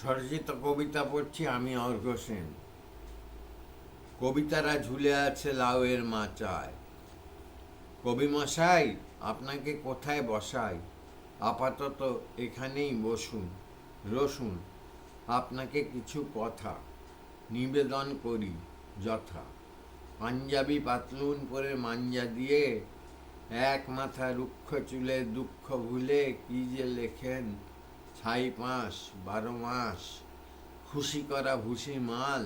স্বরচিত কবিতা পড়ছি আমি অর্ঘ সেন। কবিতারা ঝুলে আছে লাউয়ের মাচায়। কবি মশাই, আপনাকে কোথায় বসাই? আপাতত এখানেই বসুন, রসুন, আপনাকে কিছু কথা, নিবেদন করি যথা। পাঞ্জাবি পাতলুন পরে মাঞ্জা দিয়ে, এক মাথা রুক্ষ চুলে দুঃখ ভুলে কি যে লেখেন ছাই পাঁশ বারো মাস, খুশি করা ভুসি মাল,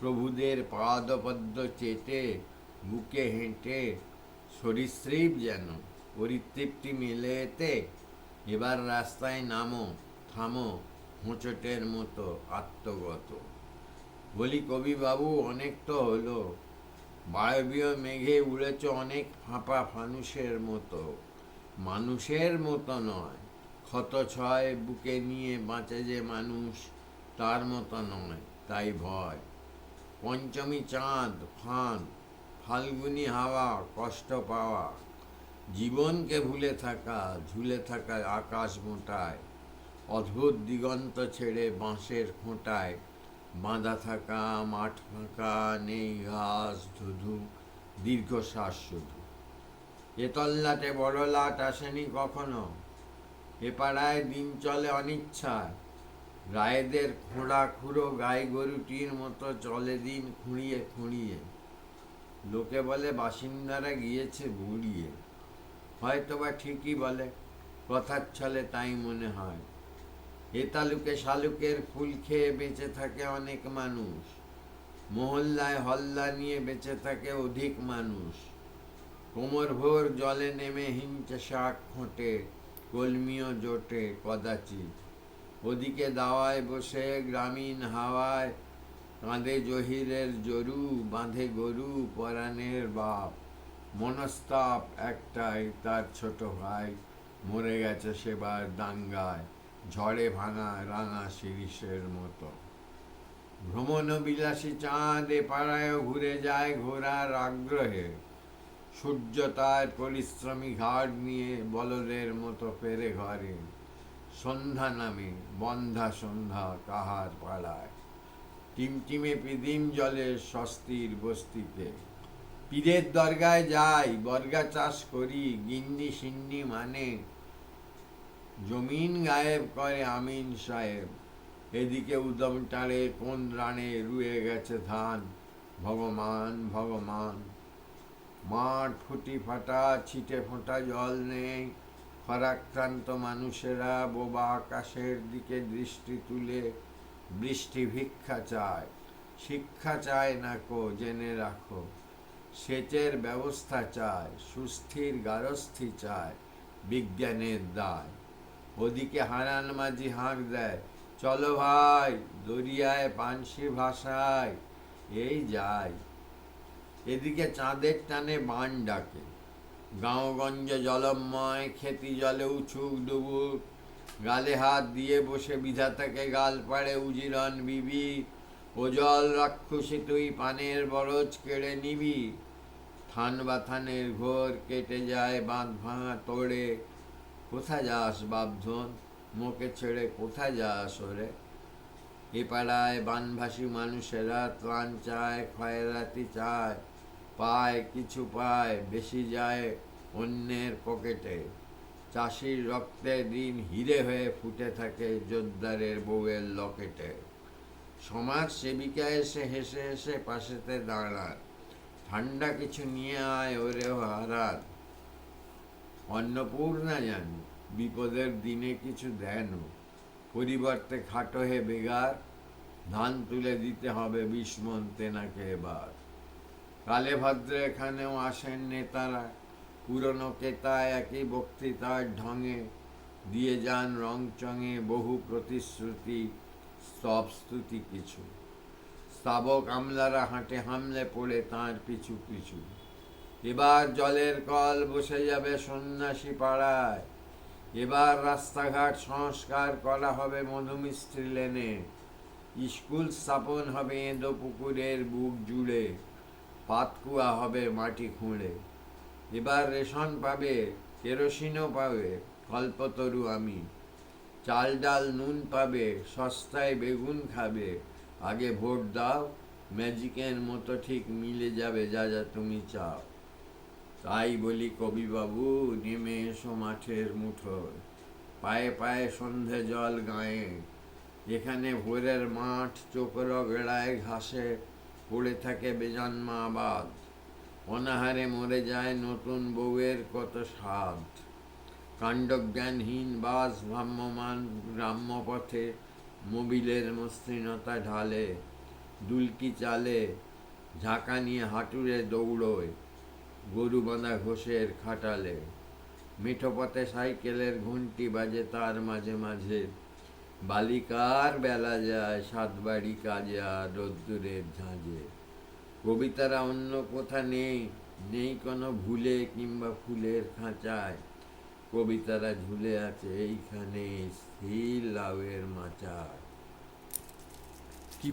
প্রভুদের পাদপদ্ম চেটে বুকে হেঁটে, সরীসৃপ যেন, পরিতৃপ্তি মেলে এতে এবার রাস্তায় নামো, থামো, হোঁচটের মতো আত্মগত। বলি কবি বাবু অনেক তো হলো, বায়বীয় মেঘে উড়েছ অনেক ফাঁপা ফানুষের মতো, মানুষের মতো নয় ক্ষত ছয় বুকে নিয়ে বাঁচে যে মানুষ, তার মতো নয়, তাই ভয়। পঞ্চমী চাঁদ ফান ফাল্গুনি হাওয়া, কষ্ট পাওয়া। জীবনকে ভুলে থাকা, ঝুলে থাকা আকাশ মোটায়। অদ্ভুত দিগন্ত ছেড়ে বাঁশের খোঁটায়। বাঁধা থাকা, মাঠ ফাঁকা, নেই ঘাস, ধুধু, দীর্ঘশ্বাস শুধু। এ তল্লাটে বড় লাট আসেনি কখনো? এ পাড়ায় দিন চলে অনিচ্ছায় রায়েদের খোঁড়া খুঁড়ো গাই গরুটির মতো চলে দিন খুঁড়িয়ে খুঁড়িয়ে। লোকে বলে বাসিন্দারা গিয়েছে ঘুরিয়ে। হয়তো বা ঠিকই বলে, কথার ছলে তাই মনে হয়। এ তালুকে শালুকের ফুল খেয়ে বেঁচে থাকে অনেক মানুষ। মহল্লায় হল্লা নিয়ে বেঁচে থাকে অধিক মানুষ। কোমর ভোর জলে নেমে হিংচে শাক খোঁটে। কলমিও জোটে কদাচিৎ। ওদিকে দাওয়ায় বসে গ্রামীণ হাওয়ায় কাঁধে জহিরের জরু, বাঁধে গরু, পরাণের বাপ। মনস্তাপ একটাই তার ছোট ভাই, মরে গেছে সেবার দাঙ্গায়, ঝড়ে ভাঙা রাঙা শিরিষের মতো। ভ্রমণ বিলাসী চাঁদ এ পাড়ায়ও ঘুরে যায় ঘোরার আগ্রহে। সূর্য তার পরিশ্রমী ঘাট নিয়ে বলদের মতো ফেরে ঘরে। সন্ধ্যা নামে, বন্ধা সন্ধ্যা কাহার পাড়ায়। টিমটিমে পিদিম জলে স্বস্তির বস্তিতে। পীরের দরগায় যাই, বর্গা চাষ করি, গিন্নি সিন্নি মানে। জমিন গায়েব করে আমিন সাহেব। এদিকে উদম টাড়ে কোন রানে রুয়ে গেছে ধান। ভগবান ভগবান। মাঠ ফুটি ফাটা, ছিটে ফোঁটা জল নেই। খরাক্রান্ত মানুষেরা বোবা আকাশের দিকে দৃষ্টি তুলে বৃষ্টি ভিক্ষা চায়। শিক্ষা চায় না কো, জেনে রাখো। সেচের ব্যবস্থা চায়, সুস্থির গারস্থি চায়, বিজ্ঞানের দায়। ওদিকে হারান মাঝি হাঁক দেয়, চলো ভাই, দরিয়ায় পানসি ভাষায় এই যাই এদিকে চাঁদের টানে বান ডাকে। গাঁওগঞ্জে জলময়, খেতি জলে উছুক ডুবুক। গালে হাত দিয়ে বসে বিধাতাকে গাল পাড়ে উজিরন বিবি। ও জল রাক্ষসী তুই পানের বরজ কেড়ে নিবি। থান বাথানের ঘোর কেটে যায় বাঁধ ভাঙা তোড়ে। কোথায় যাস বাপধন? মোকে ছেড়ে কোথায় যাস ওরে? এ পাড়ায় বানভাসী মানুষেরা ত্রাণ চায় খয়রাতি চায়। পায়, কিছু পায়, বেশি যায় অন্যের পকেটে। চাষির রক্তে দিন হিরে হয়ে ফুটে থাকে জোরদারের বউয়ের লকেটে। সমাজ সেবিকা এসে হেসে হেসে পাশেতে দাঁড়ায়। ঠান্ডা কিছু নিয়ে আয় ওরে হারার অন্নপূর্ণা জানি, বিপদের দিনে কিছু দেন পরিবর্তে খাটো হে বেগার, ধান তুলে দিতে হবে বিস্মন তেনাকে এবার। কালে ভদ্রে এখানেও আসেন নেতারা পুরনো কেতায় একই বক্তৃতার ঢঙে দিয়ে যান রং চঙে বহু প্রতিশ্রুতি স্তব স্তুতি কিছু। স্তাবক আমলারা হাঁটে হামলে পড়ে তাঁর পিছু পিছু। এবার জলের কল বসে যাবে সন্ন্যাসী পাড়ায়। এবার রাস্তাঘাট সংস্কার করা হবে মধুমিস্ত্রি লেনে। স্কুল স্থাপন হবে এঁদো পুকুরের বুক জুড়ে। পাতকুয়া হবে মাটি খুঁড়ে। এবার রেশন পাবে, কেরোসিনও পাবে, কল্পতরু আমি। চাল ডাল নুন পাবে, সস্তায় বেগুন খাবে। আগে ভোট দাও, ম্যাজিকের মতো ঠিক মিলে যাবে, যা যা তুমি চাও। তাই বলি কবি বাবু নেমে এসো মাঠের মুঠোয়। পায়ে পায়ে সন্ধে জল গায়ে। এখানে ভোরের মাঠ চোখর গেড়ায় ঘাসে। পড়ে থাকে বেজন্মা আবাদ অনাহারে মরে যায় নতুন বউয়ের কত স্বাদ। কাণ্ডজ্ঞানহীন বাস ভ্রাম্যমান গ্রাম্য পথে মোবিলের মসৃণতা ঢালে, দুলকি চালে ঝাঁকা নিয়ে হাঁটুরে দৌড়োয়, গরু বাঁধা ঘোষের খাটালে। মিঠোপথে সাইকেলের ঘন্টি বাজে তার মাঝে মাঝে। বালিকার বেলা যায়, সাতবাড়ি বাড়ি কাজে রোদ্দুরের ঝাঁঝে। কবিতারা অন্য কোথা নেই নেই কোনো ভুলে কিংবা ফুলের খাঁচায়। কবিতারা ঝুলে আছে এইখানে স্থির লাউয়ের মাচায়। কি